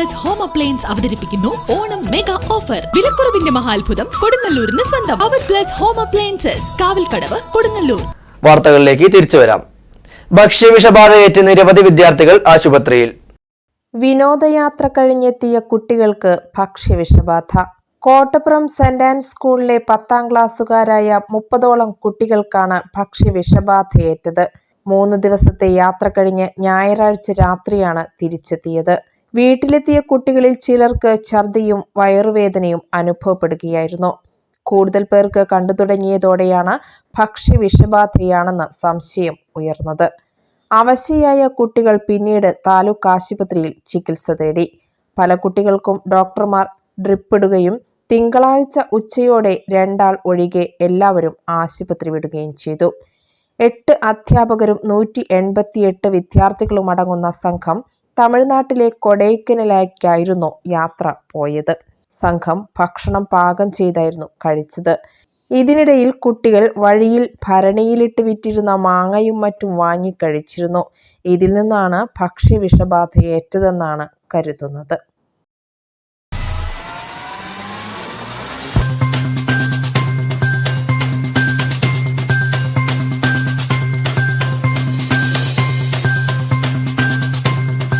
Plus home appliance അവതരിപ്പിക്കുന്നു. Onam mega offer വിലക്കുറവിന്റെ മഹാത്ഭുതം കൊടുങ്ങല്ലൂരിന് സ്വന്തം. അവർ plus home appliances Kavalkadavu Kodungallur. വാർത്തകളിലേക്ക് തിരിച്ചു വരാം. ഭക്ഷ്യവിഷബാധയേറ്റ് നിരവധി വിദ്യാർത്ഥികൾ ആശുപത്രിയിൽ. വിനോദയാത്ര കഴിഞ്ഞെത്തിയ കുട്ടികൾക്ക് ഭക്ഷ്യവിഷബാധ. കോട്ടപ്പുറം സെന്റ് ആൻഡ് സ്കൂളിലെ പത്താം ക്ലാസ്സുകാരായ മുപ്പതോളം കുട്ടികൾക്കാണ് ഭക്ഷ്യവിഷബാധയേറ്റത് മൂന്ന് ദിവസത്തെ യാത്ര കഴിഞ്ഞ് ഞായറാഴ്ച രാത്രിയാണ് തിരിച്ചെത്തിയത്. വീട്ടിലെത്തിയ കുട്ടികളിൽ ചിലർക്ക് ഛർദിയും വയറുവേദനയും അനുഭവപ്പെടുകയായിരുന്നു. കൂടുതൽ പേർക്ക് കണ്ടു തുടങ്ങിയതോടെയാണ് ഭക്ഷ്യ വിഷബാധയാണെന്ന് സംശയം ഉയർന്നത്. അവശയായ കുട്ടികൾ പിന്നീട് താലൂക്ക് ആശുപത്രിയിൽ ചികിത്സ തേടി. പല കുട്ടികൾക്കും ഡോക്ടർമാർ ഡ്രിപ്പിടുകയും തിങ്കളാഴ്ച ഉച്ചയോടെ രണ്ടാൾ ഒഴികെ എല്ലാവരും ആശുപത്രി വിടുകയും ചെയ്തു. എട്ട് അധ്യാപകരും നൂറ്റി എൺപത്തിയെട്ട് വിദ്യാർത്ഥികളും അടങ്ങുന്ന സംഘം തമിഴ്നാട്ടിലെ കൊടൈക്കനലേക്കായിരുന്നു യാത്ര പോയത്. സംഘം ഭക്ഷണം പാകം ചെയ്തായിരുന്നു കഴിച്ചത്. ഇതിനിടയിൽ കുട്ടികൾ വഴിയിൽ ഭരണിയിലിട്ട് വിറ്റിരുന്ന മാങ്ങയും മറ്റും വാങ്ങിക്കഴിച്ചിരുന്നു ഇതിൽ നിന്നാണ് ഭക്ഷ്യ വിഷബാധയേറ്റതെന്നാണ് കരുതുന്നത്.